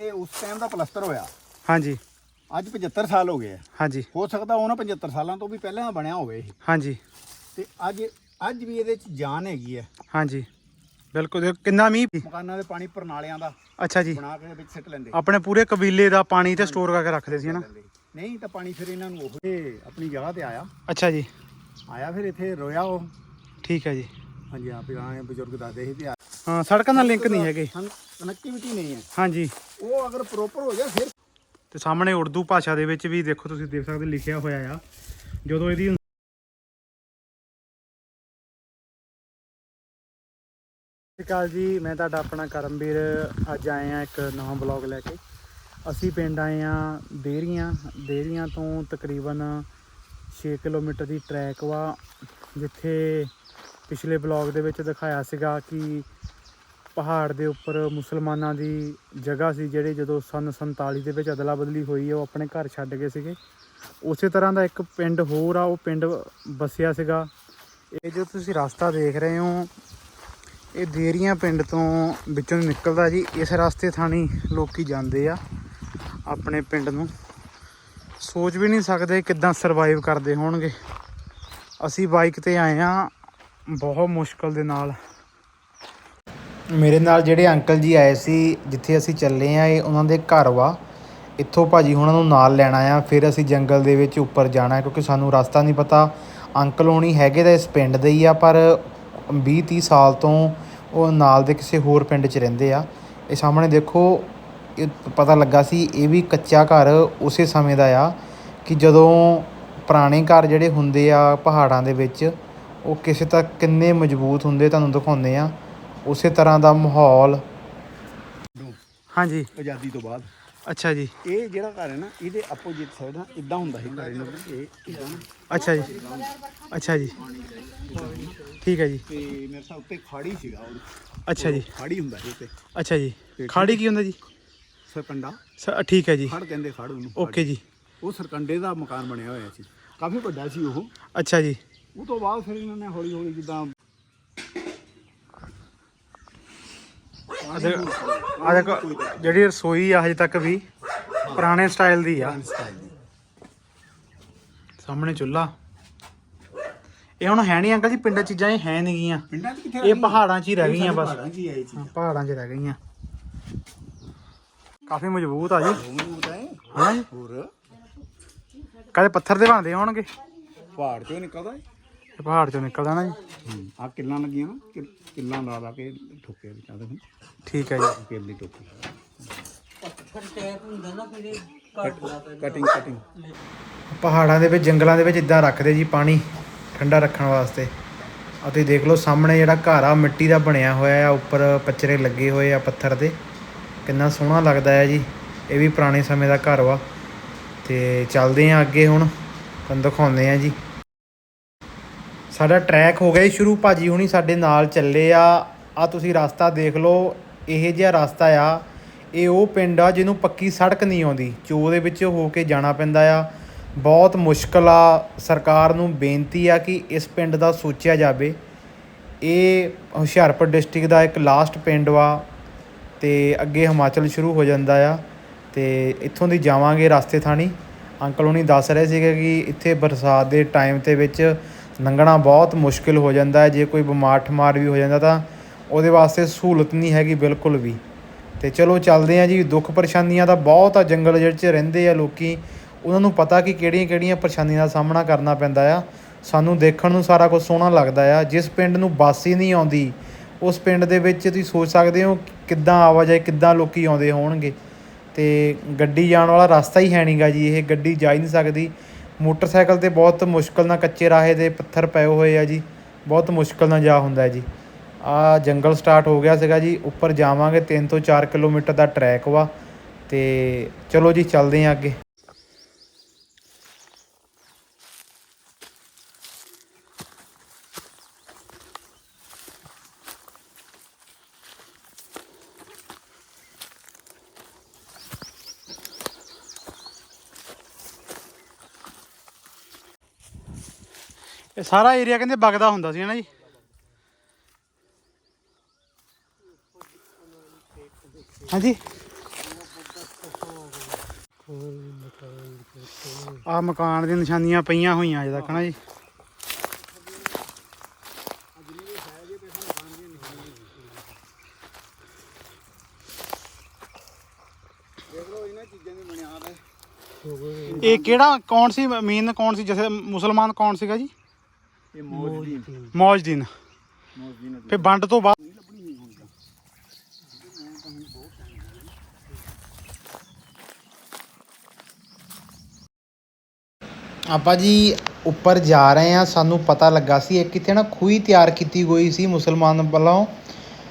ਇਹ ਉਸ ਟਾਈਮ ਦਾ ਪਲਸਤਰ ਹੋਇਆ। ਹਾਂਜੀ। ਅੱਜ 75 ਸਾਲ ਹੋ ਗਏ ਆ। ਹਾਂਜੀ। ਹੋ ਸਕਦਾ ਉਹਨਾਂ 75 ਸਾਲਾਂ ਤੋਂ ਵੀ ਪਹਿਲਾਂ ਬਣਿਆ ਹੋਵੇ ਇਹ। ਹਾਂਜੀ। ਤੇ ਅੱਜ ਅੱਜ ਵੀ ਇਹਦੇ ਚ ਜਾਨ ਹੈਗੀ ਹੈ ਹਾਂਜੀ। ਬਿਲਕੁਲ ਦੇਖੋ ਕਿੰਨਾ ਮੀਂਹ। ਮਕਾਨਾਂ ਦੇ ਪਾਣੀ ਪ੍ਰਣਾਲਿਆਂ ਦਾ ਅੱਛਾ ਜੀ। ਬਣਾ ਕੇ ਵਿੱਚ ਸਿੱਟ ਲੈਂਦੇ। ਆਪਣੇ ਪੂਰੇ ਕਬੀਲੇ ਦਾ ਪਾਣੀ ਤੇ ਸਟੋਰ ਕਰਕੇ ਰੱਖਦੇ ਸੀ ਨਾ ਨਹੀਂ ਤਾਂ ਪਾਣੀ ਫਿਰ ਇਹਨਾਂ ਨੂੰ ਉਹ ਆਪਣੀ ਜਗ੍ਹਾ ਤੇ ਆਇਆ। ਅੱਛਾ ਜੀ। ਆਇਆ ਫਿਰ ਇੱਥੇ ਰੋਇਆ ਉਹ। ਠੀਕ ਹੈ ਜੀ। ਹਾਂਜੀ ਆ ਪੁਰਾਣੇ ਬਜ਼ੁਰਗ ਦੱਸਦੇ ਸੀ ਵੀ ਆ- ਹਾਂ ਸੜਕਾਂ ਨਾਲ ਲਿੰਕ ਨਹੀਂ ਹੈਗੇ। ਕਨੈਕਟੀਵਿਟੀ ਨਹੀਂ ਹੈ। ਹਾਂਜੀ। ਉਹ ਅਗਰ ਪ੍ਰੋਪਰ ਹੋ ਜਾ ਫਿਰ ਤੇ ਸਾਹਮਣੇ ਉਰਦੂ ਭਾਸ਼ਾ ਦੇ ਵਿੱਚ ਵੀ ਦੇਖੋ ਤੁਸੀਂ ਦੇਖ ਸਕਦੇ ਲਿਖਿਆ ਹੋਇਆ ਆ। ਜਦੋਂ ਇਹਦੀ ਸਤਿ ਸ਼੍ਰੀ ਅਕਾਲ ਜੀ ਮੈਂ ਤੁਹਾਡਾ ਆਪਣਾ ਕਰਮਵੀਰ। ਅੱਜ ਆਏ ਆ ਇੱਕ ਨਵਾਂ ਬਲੌਗ ਲੈ ਕੇ। ਅਸੀਂ ਪਿੰਡ ਆਏ ਆ ਦੇਰੀਆਂ। ਦੇਰੀਆਂ ਤੋਂ ਤਕਰੀਬਨ 6 ਕਿਲੋਮੀਟਰ ਦੀ ਟਰੈਕ ਵਾ ਜਿੱਥੇ ਪਿਛਲੇ ਬਲੌਗ ਦੇ ਵਿੱਚ ਦਿਖਾਇਆ ਸੀਗਾ ਕਿ ਪਹਾੜ ਦੇ ਉੱਪਰ ਮੁਸਲਮਾਨਾਂ ਦੀ ਜਗ੍ਹਾ ਸੀ ਜਿਹੜੇ ਜਦੋਂ ਸਨ 47 ਦੇ ਵਿੱਚ ਅਦਲਾ ਬਦਲੀ ਹੋਈ, ਉਹ ਆਪਣੇ ਘਰ ਛੱਡ ਗਏ ਸੀਗੇ। ਉਸੇ ਤਰ੍ਹਾਂ ਦਾ ਇੱਕ ਪਿੰਡ ਹੋਰ ਆ, ਉਹ ਪਿੰਡ ਵਸਿਆ ਸੀਗਾ। ਇਹ ਜੋ ਤੁਸੀਂ ਰਸਤਾ ਦੇਖ ਰਹੇ ਹੋ, ਇਹ ਦੇਰੀਆਂ ਪਿੰਡ ਤੋਂ ਵਿੱਚੋਂ ਨਿਕਲਦਾ ਜੀ। ਇਸ ਰਸਤੇ ਥਾਣੀ ਲੋਕੀ ਜਾਂਦੇ ਆ ਆਪਣੇ ਪਿੰਡ ਨੂੰ। ਸੋਚ ਵੀ ਨਹੀਂ ਸਕਦੇ ਕਿੱਦਾਂ ਸਰਵਾਈਵ ਕਰਦੇ ਹੋਣਗੇ। ਅਸੀਂ ਬਾਈਕ ਤੇ ਆਏ ਆ ਬਹੁਤ ਮੁਸ਼ਕਲ ਦੇ ਨਾਲ। ਮੇਰੇ ਨਾਲ ਜਿਹੜੇ ਅੰਕਲ ਜੀ ਆਏ ਸੀ, ਜਿੱਥੇ ਅਸੀਂ ਚੱਲੇ ਆ, ਇਹ ਉਹਨਾਂ ਦੇ ਘਰ ਵਾ। ਇੱਥੋਂ ਭਾਜੀ ਉਹਨਾਂ ਨੂੰ ਨਾਲ ਲੈਣਾ ਆ ਫਿਰ ਅਸੀਂ ਜੰਗਲ ਦੇ ਵਿੱਚ ਉੱਪਰ ਜਾਣਾ, ਕਿਉਂਕਿ ਸਾਨੂੰ ਰਸਤਾ ਨਹੀਂ ਪਤਾ। ਅੰਕਲ ਹੋਣੀ ਹੈਗੇ ਤਾਂ ਇਸ ਪਿੰਡ ਦੇ ਹੀ ਆ, ਪਰ 20 30 ਸਾਲ ਤੋਂ ਉਹ ਨਾਲ ਦੇ ਕਿਸੇ ਹੋਰ ਪਿੰਡ 'ਚ ਰਹਿੰਦੇ ਆ। ਇਹ ਸਾਹਮਣੇ ਦੇਖੋ, ਇਹ ਪਤਾ ਲੱਗਾ ਸੀ, ਇਹ ਵੀ ਕੱਚਾ ਘਰ ਉਸੇ ਸਮੇਂ ਦਾ ਆ, ਕਿ ਜਦੋਂ ਪੁਰਾਣੇ ਘਰ ਜਿਹੜੇ ਹੁੰਦੇ ਆ ਪਹਾੜਾਂ ਦੇ ਵਿੱਚ ਉਹ ਕਿਸੇ ਤੱਕ ਕਿੰਨੇ ਮਜ਼ਬੂਤ ਹੁੰਦੇ ਤੁਹਾਨੂੰ ਦਿਖਾਉਂਦੇ ਆ ਉਸੇ ਤਰ੍ਹਾਂ ਦਾ ਮਾਹੌਲ। ਹਾਂਜੀ। ਆਜ਼ਾਦੀ ਤੋਂ ਬਾਅਦ। ਅੱਛਾ ਜੀ। ਇਹ ਜਿਹੜਾ ਘਰ ਹੈ ਨਾ ਇਹਦੇ ਆਪੋਜੀਟ ਸਾਈਡ ਨਾ ਇਦਾਂ ਹੁੰਦਾ ਸੀ ਘਰ ਇਹਨਾਂ ਦਾ। ਇਹ ਇਦਾਂ ਅੱਛਾ ਜੀ। ਅੱਛਾ ਜੀ। ਠੀਕ ਹੈ ਜੀ। ਤੇ ਮੇਰੇ ਸਾਹ ਉੱਤੇ ਖਾੜੀ ਸੀਗਾ ਉਹ। ਅੱਛਾ ਜੀ। ਖਾੜੀ ਹੁੰਦਾ ਸੀ ਉੱਤੇ। ਅੱਛਾ ਜੀ। ਖਾੜੀ ਕੀ ਹੁੰਦਾ ਜੀ? ਸਰਕੰਡਾ ਠੀਕ ਹੈ ਜੀ। ਖੜ ਕਹਿੰਦੇ ਖੜ ਉਹਨੂੰ ਓਕੇ ਜੀ। ਉਹ ਸਰਕੰਡੇ ਦਾ ਮਕਾਨ ਬਣਿਆ ਹੋਇਆ ਸੀ। ਕਾਫੀ ਵੱਡਾ ਸੀ ਉਹ। ਅੱਛਾ ਜੀ। ਉਹ ਤੋਂ ਬਾਅਦ ਫਿਰ ਇਹਨਾਂ ਨੇ ਹੌਲੀ ਹੌਲੀ ਜਿੱਦਾਂ ਆ ਦੇਖੋ ਜਿਹੜੀ ਰਸੋਈ ਆ ਹਜੇ ਤੱਕ ਵੀ ਪੁਰਾਣੇ ਸਟਾਈਲ ਦੀ ਆ। ਸਾਹਮਣੇ ਚੁੱਲ੍ਹਾ। ਇਹ ਹੁਣ ਹੈ ਨਹੀਂ ਅੰਕਲ ਜੀ ਪਿੰਡਾਂ 'ਚ ਚੀਜ਼ਾਂ ਇਹ ਹੈ ਨਹੀਂ ਗੀਆਂ। ਪਿੰਡਾਂ 'ਚ ਕਿੱਥੇ ਇਹ ਪਹਾੜਾਂ 'ਚ ਹੀ ਰਹਿ ਗਈਆਂ ਬਸ। ਪਹਾੜਾਂ 'ਚ ਹੀ ਹਾਂ, ਪਹਾੜਾਂ ਰਹਿ ਗਈਆਂ। ਕਾਫੀ ਮਜ਼ਬੂਤ ਆ ਜੀ। ਹੈ ਹਾਂ ਹੋਰ? ਕਦੇ ਪੱਥਰ ਦੇ ਬਣਦੇ ਹੋਣਗੇ ਪਹਾੜ ਚੋਂ ਨਿਕਲਦਾ ਇਹ ਪਹਾੜ 'ਚੋਂ ਨਿਕਲਦਾ ਨਾ ਜੀ। ਆ ਕਿੱਲਾਂ ਲੱਗੀਆਂ ਨਾ ਕਿ- ਕਿੱਲਾਂ ਲਾ ਲਾ ਕੇ ਠੋਕੇ ਵਿੱਚ ਆਦੇ ਠੀਕ ਹੈ ਜੀ। ਕੇਲੀ ਟੋਕੀ ਕਟਿੰਗ ਕਟਿੰਗ ਪਹਾੜਾਂ ਦੇ ਵਿੱਚ ਜੰਗਲਾਂ ਦੇ ਵਿੱਚ ਇਦਾਂ ਰੱਖਦੇ ਜੀ ਪਾਣੀ ਠੰਡਾ ਰੱਖਣ ਵਾਸਤੇ। ਅਤੇ ਦੇਖ ਲਓ ਸਾਹਮਣੇ ਜਿਹੜਾ ਘਰ ਆ ਮਿੱਟੀ ਦਾ ਬਣਿਆ ਹੋਇਆ ਆ ਉੱਪਰ ਪੱਚਰੇ ਲੱਗੇ ਹੋਏ ਆ ਪੱਥਰ ਦੇ ਕਿੰਨਾ ਸੋਹਣਾ ਲੱਗਦਾ ਹੈ ਜੀ ਇਹ ਵੀ ਪੁਰਾਣੇ ਸਮੇਂ ਦਾ ਘਰ ਵਾ। ਤੇ ਚੱਲਦੇ ਆ ਅੱਗੇ ਹੁਣ ਤੁਹਾਨੂੰ ਦਿਖਾਉਂਦੇ ਆ ਜੀ। ਸਾਡਾ ਟਰੈਕ ਹੋ ਗਿਆ ਜੀ ਸ਼ੁਰੂ, ਭਾਜੀ ਹੁਣੀ ਸਾਡੇ ਨਾਲ ਚੱਲੇ ਆ। ਆ ਤੁਸੀਂ ਰਸਤਾ ਦੇਖ ਲਓ, ਇਹ ਜਿਹਾ ਰਸਤਾ ਆ। ਇਹ ਉਹ ਪਿੰਡ ਆ ਜਿਹਨੂੰ ਪੱਕੀ ਸੜਕ ਨਹੀਂ ਆਉਂਦੀ। ਚੋ ਦੇ ਵਿੱਚ ਹੋ ਕੇ ਜਾਣਾ ਪੈਂਦਾ ਆ। ਬਹੁਤ ਮੁਸ਼ਕਲ ਆ। ਸਰਕਾਰ ਨੂੰ ਬੇਨਤੀ ਆ ਕਿ ਇਸ ਪਿੰਡ ਦਾ ਸੋਚਿਆ ਜਾਵੇ। ਇਹ ਹੁਸ਼ਿਆਰਪੁਰ ਡਿਸਟ੍ਰਿਕਟ ਦਾ ਇੱਕ ਲਾਸਟ ਪਿੰਡ ਵਾ ਤੇ ਅੱਗੇ ਹਿਮਾਚਲ ਸ਼ੁਰੂ ਹੋ ਜਾਂਦਾ ਆ। ਤੇ ਇੱਥੋਂ ਦੀ ਜਾਵਾਂਗੇ ਰਸਤੇ ਥਾਣੀ। ਅੰਕਲ ਹੁਣੀ ਦੱਸ ਰਹੇ ਸੀਗੇ ਕਿ ਇੱਥੇ ਬਰਸਾਤ ਦੇ ਟਾਈਮ ਤੇ ਵਿੱਚ ਲੰਘਣਾ ਬਹੁਤ ਮੁਸ਼ਕਿਲ ਹੋ ਜਾਂਦਾ ਹੈ। ਜੇ ਕੋਈ ਬਿਮਾਰ ਠਮਾਰ ਵੀ ਹੋ ਜਾਂਦਾ ਤਾਂ ਉਹਦੇ ਵਾਸਤੇ ਸਹੂਲਤ ਨਹੀਂ ਹੈਗੀ ਬਿਲਕੁਲ ਵੀ। ਤੇ ਚਲੋ ਚੱਲਦੇ ਆ ਜੀ, ਦੁੱਖ ਪਰੇਸ਼ਾਨੀਆਂ ਦਾ ਬਹੁਤ ਆ, ਜੰਗਲ ਜਿਹੜੇ 'ਚ ਰਹਿੰਦੇ ਆ ਲੋਕੀ। ਉਹਨਾਂ ਨੂੰ ਪਤਾ ਕਿ ਕਿਹੜੀਆਂ-ਕਿਹੜੀਆਂ ਪਰੇਸ਼ਾਨੀਆਂ ਦਾ ਸਾਹਮਣਾ ਕਰਨਾ ਪੈਂਦਾ ਆ। ਸਾਨੂੰ ਦੇਖਣ ਨੂੰ ਸਾਰਾ ਕੁਝ ਸੋਹਣਾ ਲੱਗਦਾ ਆ। ਜਿਸ ਪਿੰਡ ਨੂੰ ਬੱਸ ਹੀ ਨਹੀਂ ਆਉਂਦੀ, ਉਸ ਪਿੰਡ ਦੇ ਵਿੱਚ ਤੁਸੀਂ ਸੋਚ ਸਕਦੇ ਹੋ ਕਿੱਦਾਂ ਆਵਾਜਾਈ, ਕਿੱਦਾਂ ਲੋਕੀ ਆਉਂਦੇ ਹੋਣਗੇ। ਤੇ ਗੱਡੀ ਜਾਣ ਵਾਲਾ ਰਸਤਾ ਹੀ ਹੈ ਨਹੀਂਗਾ ਜੀ। ਇਹ ਗੱਡੀ ਜਾ ਹੀ ਨਹੀਂ ਸਕਦੀ। ਮੋਟਰਸਾਈਕਲ ਤੇ ਬਹੁਤ ਮੁਸ਼ਕਲ ਨਾਲ ਕੱਚੇ ਰਾਹੇ ਦੇ ਪੱਥਰ ਪਏ ਹੋਏ ਆ ਜੀ। ਬਹੁਤ ਮੁਸ਼ਕਲ ਨਾਲ ਜਾ ਹੁੰਦਾ ਜੀ। ਆ ਜੰਗਲ ਸਟਾਰਟ ਹੋ ਗਿਆ ਸੀਗਾ ਜੀ। ਉੱਪਰ ਜਾਵਾਂਗੇ 3 ਤੋਂ 4 ਕਿਲੋਮੀਟਰ ਦਾ ਟਰੈਕ ਵਾ। ਤੇ ਚਲੋ ਜੀ, ਚੱਲਦੇ ਆਂ ਅੱਗੇ। ਇਹ ਸਾਰਾ ਏਰੀਆ ਕਹਿੰਦੇ ਵਗਦਾ ਹੁੰਦਾ ਸੀ ਨਾ ਜੀ? ਹਾਂਜੀ? ਆ ਮਕਾਨ ਦੀਆਂ ਨਿਸ਼ਾਨੀਆਂ ਪਈਆਂ ਹੋਈਆਂ ਅਜੇ ਤੱਕ ਨਾ ਜੀ? ਇਹ ਕਿਹੜਾ, ਕੌਣ ਸੀ ਮੇਨ ਕੌਣ ਸੀ ਜਿਵੇਂ ਮੁਸਲਮਾਨ ਕੌਣ ਸੀਗਾ ਜੀ? ਇਹ ਮੌਜਦੀਨ ਫਿਰ ਵੰਡ ਤੋਂ ਬਾਅਦ ਆਪਾਂ ਜੀ ਉੱਪਰ ਜਾ ਰਹੇ ਆ ਸਾਨੂੰ ਪਤਾ ਲੱਗਾ ਸੀ ਇੱਕ ਕਿਤੇ ਨਾ ਖੂਹੀ ਤਿਆਰ ਕੀਤੀ ਹੋਈ ਸੀ ਮੁਸਲਮਾਨ ਵੱਲੋਂ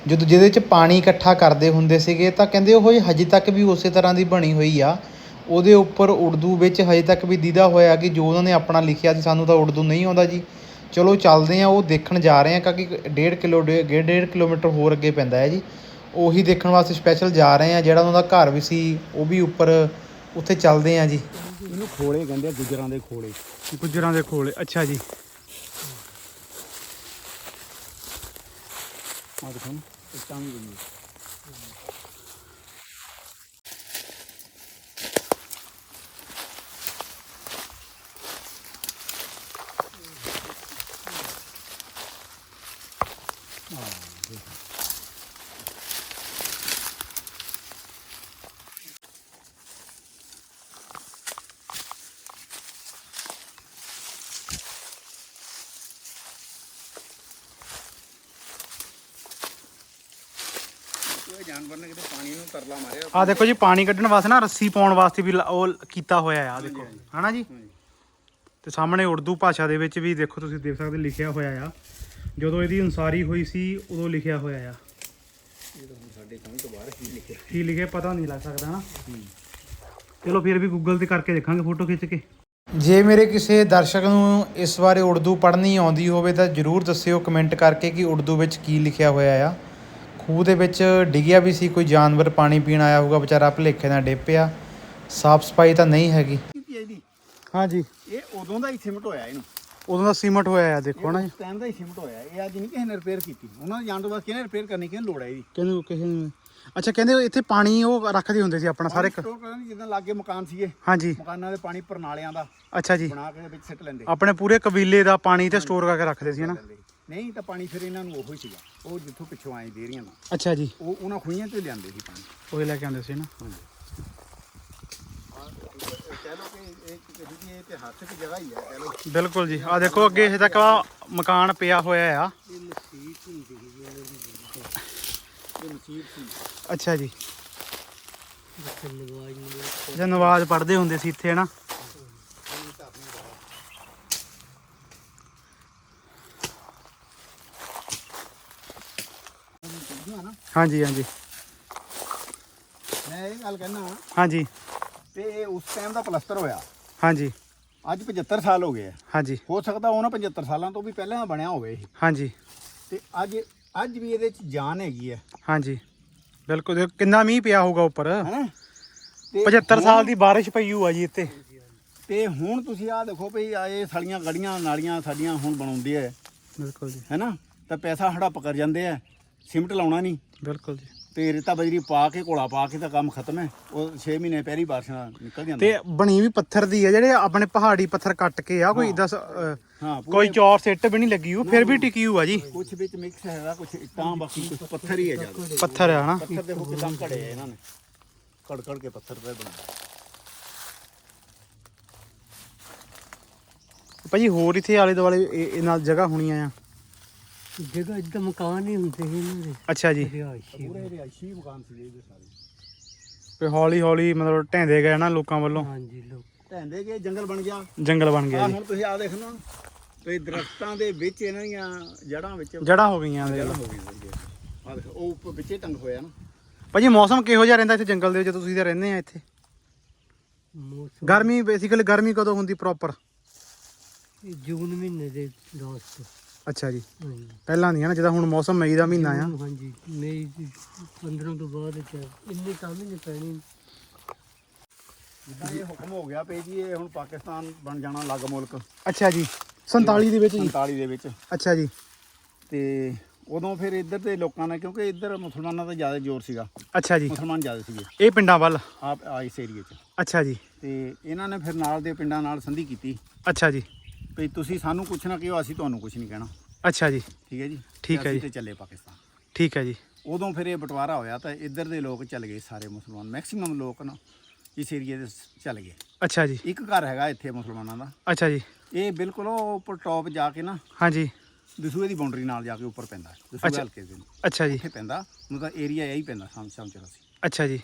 ਜਦੋਂ ਜਿਹਦੇ ਚ ਪਾਣੀ ਇਕੱਠਾ ਕਰਦੇ ਹੁੰਦੇ ਸੀਗੇ। ਤਾਂ ਕਹਿੰਦੇ ਉਹ ਹਜੇ ਤੱਕ ਵੀ ਉਸੇ ਤਰ੍ਹਾਂ ਦੀ ਬਣੀ ਹੋਈ ਆ। ਉਹਦੇ ਉੱਪਰ ਉਰਦੂ ਵਿੱਚ ਹਜੇ ਤੱਕ ਵੀ ਦੀਦਾ ਹੋਇਆ ਕਿ ਜੋ ਉਹਨਾਂ ਨੇ ਆਪਣਾ ਲਿਖਿਆ ਸੀ ਸਾਨੂੰ ਤਾਂ ਉਰਦੂ ਨਹੀਂ ਆਉਂਦਾ ਜੀ। ਚਲੋ ਚੱਲਦੇ ਆ ਉਹ ਦੇਖਣ ਜਾ ਰਹੇ ਆ ਕਿਉਂਕਿ 1.5 ਕਿਲੋ 1.5 ਕਿਲੋਮੀਟਰ ਹੋਰ ਅੱਗੇ ਪੈਂਦਾ ਹੈ ਜੀ। ਉਹੀ ਦੇਖਣ ਵਾਸਤੇ ਸਪੈਸ਼ਲ ਜਾ ਰਹੇ ਆ ਜਿਹੜਾ ਉਹਨਾਂ ਦਾ ਘਰ ਵੀ ਸੀ ਉਹ ਵੀ ਉੱਪਰ ਉੱਥੇ ਚੱਲਦੇ ਆ ਜੀ। ਇਹਨੂੰ ਖੋਲੇ ਕਹਿੰਦੇ ਆ ਗੁਜਰਾਂ ਦੇ ਖੋਲੇ। ਗੁੱਜਰਾਂ ਦੇ ਕੋਲੇ ਅੱਛਾ ਜੀ। ਆ ਦੇਖੋ ਨਾ ਇੱਟਾਂ ਵੀ ਜਾਨਵਰ ਨੇ ਕਿਤੇ ਪਾਣੀ ਨੂੰ ਤਰਲਾ ਮਾਰਿਆ ਆ ਦੇਖੋ ਜੀ ਪਾਣੀ ਕੱਢਣ ਵਾਸਤੇ ਨਾ ਰੱਸੀ ਪਾਉਣ ਵਾਸਤੇ ਵੀ ਲ- ਉਹ ਕੀਤਾ ਹੋਇਆ ਆ ਦੇਖੋ। ਹਨਾ ਜੀ? ਤੇ ਸਾਹਮਣੇ ਉਰਦੂ ਭਾਸ਼ਾ ਦੇ ਵਿੱਚ ਵੀ ਦੇਖੋ ਤੁਸੀਂ ਦੇਖ ਸਕਦੇ ਲਿਖਿਆ ਹੋਇਆ ਆ। ਜਦੋਂ ਇਹਦੀ ਅਨਸਾਰੀ ਹੋਈ ਸੀ ਉਦੋਂ ਲਿਖਿਆ ਹੋਇਆ ਆ। ਇਹ ਤਾਂ ਹੁਣ ਸਾਡੇ ਸਮਝ ਤੋਂ ਬਾਹਰ ਕੀ ਲਿਖਿਆ। ਕੀ ਲਿਖਿਆ ਪਤਾ ਨਹੀਂ ਲੱਗ ਸਕਦਾ ਨਾ। ਚਲੋ ਫਿਰ ਵੀ ਗੂਗਲ ਤੇ ਕਰਕੇ ਦੇਖਾਂਗੇ ਫੋਟੋ ਖਿੱਚ ਕੇ। ਜੇ ਮੇਰੇ ਕਿਸੇ ਦਰਸ਼ਕ ਨੂੰ ਇਸ ਬਾਰੇ ਉਰਦੂ ਪੜ੍ਹਨੀ ਆਉਂਦੀ ਹੋਵੇ ਤਾਂ ਜਰੂਰ ਦੱਸਿਓ ਕਮੈਂਟ ਕਰਕੇ ਕਿ ਉਰਦੂ ਵਿੱਚ ਕੀ ਲਿਖਿਆ ਹੋਇਆ ਆ। ਖੂਹ ਦੇ ਵਿੱਚ ਡਿੱਗਿਆ ਵੀ ਸੀ ਕੋਈ ਜਾਨਵਰ ਪਾਣੀ ਪੀਣ ਆਇਆ ਹੋਊਗਾ ਵਿਚਾਰਾ ਭਲੇਖੇ ਨਾਲ ਡਿੱਪਿਆ ਸਾਫ਼ ਸਫ਼ਾਈ ਤਾਂ ਨਹੀਂ ਹੈਗੀ। ਹਾਂਜੀ। ਇਹ ਉਦੋਂ ਦਾ ਹੀ ਸਿਮਟ ਹੋਇਆ ਇਹਨੂੰ? ਉਦੋਂ ਦਾ ਸੀਮਟ ਹੋਇਆ ਆ ਦੇਖੋ ਨਾ ਟਾਈਮ ਦਾ ਹੀ ਸਿਮਟ ਹੋਇਆ ਇਹ ਅੱਜ ਨਹੀਂ ਕਿਸੇ ਨੇ ਰਿਪੇਅਰ ਕੀਤੀ। ਉਹਨਾਂ ਦੇ ਜਾਣ ਤੋਂ ਬਾਅਦ ਕਿਹਨੇ ਰਿਪੇਅਰ ਕਰਨੀ ਕਿਹਨੇ ਲੋੜ ਹੈ ਇਹਦੀ? ਕਹਿੰਦੇ ਕਿਸੇ ਨੂੰ? ਅੱਛਾ ਕਹਿੰਦੇ ਇੱਥੇ ਪਾਣੀ ਉਹ ਰੱਖਦੇ ਹੁੰਦੇ ਸੀ ਆਪਣਾ ਸਾਰੇ ਸਟੋਰ ਕਰਨ ਜਿੱਦਾਂ ਲਾਗੇ ਮਕਾਨ ਸੀਗੇ। ਹਾਂਜੀ। ਮਕਾਨਾਂ ਦੇ ਪਾਣੀ ਪ੍ਰਣਾਲਿਆਂ ਦਾ। ਅੱਛਾ ਜੀ। ਬਣਾ ਕੇ ਵਿੱਚ ਸਿੱਟ ਲੈਂਦੇ। ਆਪਣੇ ਪੂਰੇ ਕਬੀਲੇ ਦਾ ਪਾਣੀ ਤੇ ਸਟੋਰ ਕਰਕੇ ਰੱਖਦੇ ਸੀ ਹਨਾ। ਨਹੀਂ ਤਾਂ ਪਾਣੀ ਫਿਰ ਇਹਨਾਂ ਨੂੰ ਉਹੀ ਸੀਗਾ। ਉਹ ਜਿੱਥੋਂ ਪਿੱਛੋਂ ਆਏ ਦੇਰੀਆਂ ਨਾਲ ਅੱਛਾ ਜੀ। ਉਹ ਉਹਨਾਂ ਖੂਹੀਆਂ ਤੇ ਲਿਆਂਦੇ ਸੀ ਪਾਣੀ। ਉਹ ਲੈ ਕੇ ਆਉਂਦੇ ਸੀ ਨਾ ਕਹਿ ਲਓ ਕਿ ਇਹ ਕਿਸੇ ਦੀ ਇਤਿਹਾਸਕ ਜਗ੍ਹਾ ਹੀ ਹੈ ਕਹਿ ਲਓ ਬਿਲਕੁਲ ਜੀ। ਆ ਦੇਖੋ ਅੱਗੇ ਇਹ ਤੱਕ ਮਕਾਨ ਪਿਆ ਹੋਇਆ ਆ। ਇਹ ਮਸੀਤ ਸੀ ਅੱਛਾ ਜੀ। ਜੇ ਨਵਾਜ਼ ਪੜ੍ਹਦੇ ਹੁੰਦੇ ਸੀ ਇੱਥੇ ਹਨਾ? ਨਾ ਹਾਂਜੀ ਹਾਂਜੀ। ਮੈਂ ਇਹ ਗੱਲ ਕਹਿਣਾ ਹਾਂਜੀ। ਤੇ ਉਸ ਟਾਈਮ ਦਾ ਪਲਸਤਰ ਹੋਇਆ। ਹਾਂਜੀ। ਅੱਜ 75 ਸਾਲ ਹੋ ਗਏ ਆ। ਹਾਂਜੀ। ਹੋ ਸਕਦਾ ਉਹਨਾਂ 75 ਸਾਲਾਂ ਤੋਂ ਵੀ ਪਹਿਲਾਂ ਦਾ ਬਣਿਆ ਹੋਵੇ ਇਹ। ਹਾਂਜੀ। ਤੇ ਅੱਜ ਅੱਜ ਵੀ ਇਹਦੇ ਚ ਜਾਨ ਹੈਗੀ ਹੈ ਹਾਂਜੀ। ਬਿਲਕੁਲ ਦੇਖੋ ਕਿੰਨਾ ਮੀਂਹ ਪਿਆ ਹੋਊਗਾ ਉੱਪਰ। ਹੈਨਾ? ਤੇ 75 ਹੁਣ- ਸਾਲ ਦੀ ਬਾਰਿਸ਼ ਪਈ ਹੋਊ ਆ ਜੀ ਇੱਥੇ। ਤੇ ਹੁਣ ਤੁਸੀਂ ਆਹ ਦੇਖੋ ਭਈ ਆ ਇਹ ਸਾਲੀਆਂ ਗੜੀਆਂ ਨਾਲੀਆਂ ਸਾਡੀਆਂ ਹੁਣ ਬਣਾਉਂਦੇ ਆ। ਬਿਲਕੁਲ ਜੀ। ਹੈਨਾ? ਤਾਂ ਪੈਸਾ ਹੜੱਪ ਕਰ ਜਾਂਦੇ ਆ। ਸਿਮਟ ਲਾਉਣਾ ਨਹੀਂ। ਬਿਲਕੁਲ ਜੀ। ਤੇ ਰੇਤਾ ਬਜਰੀ ਪਾ ਕੇ ਘੋਲਾ ਪਾ ਕੇ ਤਾਂ ਕੰਮ ਖਤਮ ਹੈ। ਉਹ 6 ਮਹੀਨੇ ਪਹਿਲੀ ਬਾਰਿਸ਼ਾਂ ਨਿਕਲ ਜਾਂਦਾ। ਤੇ ਬਣੀ ਵੀ ਪੱਥਰ ਦੀ ਆ ਜਿਹੜੇ ਆਪਣੇ ਪਹਾੜੀ ਪੱਥਰ ਕੱਟ ਕੇ ਆ ਕੋਈ ਇਦਾਂ ਹਾਂ ਕੋਈ ਚੌਰ ਸਿੱਟ ਵੀ ਨਹੀਂ ਲੱਗੀ ਉਹ ਫਿਰ ਵੀ ਟਿਕੀ ਹੋਊ ਆ ਜੀ। ਕੁਝ ਵਿੱਚ ਮਿਕਸ ਹੈਗਾ ਕੁਝ ਇੱਟਾਂ ਬਾਕੀ ਕੁਝ ਪੱਥਰ ਹੀ ਹੈ ਜ਼ਿਆਦਾ। ਪੱਥਰ ਆ ਨਾ ਪੱਥਰ ਦੇਖੋ ਕਿਦਾਂ ਘੜੇ ਆ ਇਹਨਾਂ ਨੇ। ਕੜ ਕੜ ਕੇ ਪੱਥਰ ਤੇ ਬਣਾਇਆ ਭਾਜੀ ਹੋਰ ਇੱਥੇ ਆਲੇ ਦੁਆਲੇ ਇਹ ਇਹ ਨਾਲ ਜਗ੍ਹਾ ਹੋਣੀਆਂ ਆ। ਜਗ੍ਹਾ ਜਿੱਦਾਂ ਮਕਾਨ ਹੀ ਹੁੰਦੇ ਸੀ ਇਹਨਾਂ ਦੇ। ਅੱਛਾ ਜੀ। ਰਿਹਾਇਸ਼ੀ ਪੂਰੇ ਰਿਹਾਇਸ਼ੀ ਮਕਾਨ ਸੀ ਇਹਦੇ ਸਾਰੇ। ਤੇ ਹੌਲੀ ਹੌਲੀ ਮਤਲਬ ਢਹਿੰਦੇ ਗਏ ਨਾ ਲੋਕਾਂ ਵੱਲੋਂ। ਹਾਂਜੀ ਲੋਕ। ਢਹਿੰਦੇ ਗਏ ਜੰਗਲ ਬਣ ਗਿਆ। ਜੰਗਲ ਬਣ ਗਿਆ ਜੀ। ਹੁਣ ਤੁਸੀਂ ਆ ਦੇਖਣਾ ਤੇ ਦਰਖਤਾਂ ਦੇ ਵਿੱਚ ਇਹਨਾਂ ਦੀਆਂ ਜੜਾਂ ਵਿੱਚ ਜੜ੍ਹਾਂ ਹੋ ਗਈਆਂ ਦੇਖ ਜੜ੍ਹਾਂ ਲਓ। ਹੋ ਗਈਆਂ ਆ ਦੇਖੋ ਉਹ ਉੱਪਰ ਵਿੱਚੇ ਟੰਗ ਹੋਇਆ ਨਾ। ਭਾਜੀ ਮੌਸਮ ਕਿਹੋ ਜਿਹਾ ਰਹਿੰਦਾ ਇੱਥੇ ਜੰਗਲ ਦੇ ਵਿੱਚ ਤੁਸੀਂ ਤਾਂ ਰਹਿੰਦੇ ਆ ਇੱਥੇ? ਮੌਸਮ ਗਰਮੀ ਬੇਸਿਕਲੀ ਗਰਮੀ ਕਦੋਂ ਹੁੰਦੀ ਪ੍ਰੋਪਰ ਇਹ ਜੂਨ ਮਹੀਨੇ ਦੇ ਲਾਸਟ ਅੱਛਾ ਜੀ। ਹਾਂਜੀ। ਪਹਿਲਾਂ ਨਹੀਂ ਹੈ ਨਾ ਜਿੱਦਾਂ ਹੁਣ ਮੌਸਮ ਮਈ ਦਾ ਮਹੀਨਾ ਆ। ਹਾਂਜੀ। ਮਈ ਦੀ 15 ਤੋਂ ਬਾਅਦ ਚ ਇੰਨੇ ਕੰਮ ਹੀ ਨਹੀਂ ਪੈਣੀ। ਜਿੱਦਾਂ ਇਹ ਹੁਕਮ ਹੋ ਗਿਆ ਪਈ ਜੀ ਇਹ ਹੁਣ ਪਾਕਿਸਤਾਨ ਬਣ ਜਾਣਾ ਅਲੱਗ ਮੁਲਕ। ਅੱਛਾ ਜੀ। 47 ਦੇ ਵਿੱਚ ਜੀ। 47 ਦੇ ਵਿੱਚ। ਅੱਛਾ ਜੀ। ਤੇ ਉਦੋਂ ਫਿਰ ਇੱਧਰ ਦੇ ਲੋਕਾਂ ਨੇ ਕਿਉਂਕਿ ਇੱਧਰ ਮੁਸਲਮਾਨਾਂ ਦਾ ਜ਼ਿਆਦਾ ਜ਼ੋਰ ਸੀਗਾ। ਅੱਛਾ ਜੀ। ਮੁਸਲਮਾਨ ਜ਼ਿਆਦਾ ਸੀਗੇ। ਇਹ ਪਿੰਡਾਂ ਵੱਲ? ਆਪ ਆ ਇਸ ਏਰੀਏ 'ਚ। ਅੱਛਾ ਜੀ। ਤੇ ਇਹਨਾਂ ਨੇ ਫਿਰ ਨਾਲ ਦੇ ਪਿੰਡਾਂ ਨਾਲ ਸੰਧੀ ਕੀਤੀ। ਅੱਛਾ ਜੀ। ਵੀ ਤੁਸੀਂ ਸਾਨੂੰ ਕੁਛ ਨਾ ਕਿਹੋ ਅਸੀਂ ਤੁਹਾਨੂੰ ਕੁਛ ਨਹੀਂ ਕਹਿਣਾ। ਅੱਛਾ ਜੀ। ਠੀਕ ਹੈ ਜੀ? ਠੀਕ ਤੇ ਹੈ ਅਸੀਂ ਜੀ। ਤੇ ਚੱਲੇ ਪਾਕਿਸਤਾਨ। ਠੀਕ ਹੈ ਜੀ। ਉਦੋਂ ਫਿਰ ਇਹ ਬਟਵਾਰਾ ਹੋਇਆ ਤਾਂ ਇੱਧਰ ਦੇ ਲੋਕ ਚੱਲ ਗਏ ਸਾਰੇ ਮੁਸਲਮਾਨ। ਮੈਕਸਿਮਮ ਲੋਕ ਨਾ ਇਸ ਏਰੀਏ ਦੇ ਸ- ਚੱਲ ਗਏ। ਅੱਛਾ ਜੀ। ਇੱਕ ਘਰ ਹੈਗਾ ਇੱਥੇ ਮੁਸਲਮਾਨਾਂ ਦਾ। ਅੱਛਾ ਜੀ। ਇਹ ਬਿਲਕੁਲ ਉਹ ਉੱਪਰ ਟੌਪ ਜਾ ਕੇ ਨਾ ਹਾਂਜੀ। ਦਸੂਏ ਦੀ ਬਾਉਂਡਰੀ ਨਾਲ ਜਾ ਕੇ ਉੱਪਰ ਪੈਂਦਾ। ਦਸੂਏ ਅੱਛਾ। ਹਲਕੇ ਦੇ। ਅੱਛਾ ਜੀ। ਇੱਥੇ ਪੈਂਦਾ। ਮਤਲਬ ਏਰੀਆ ਇਹੀ ਪੈਂਦਾ ਸ਼ਾਮ ਸ਼ਾਮ ਚੌਰਾਸੀ ਅੱਛਾ ਜੀ।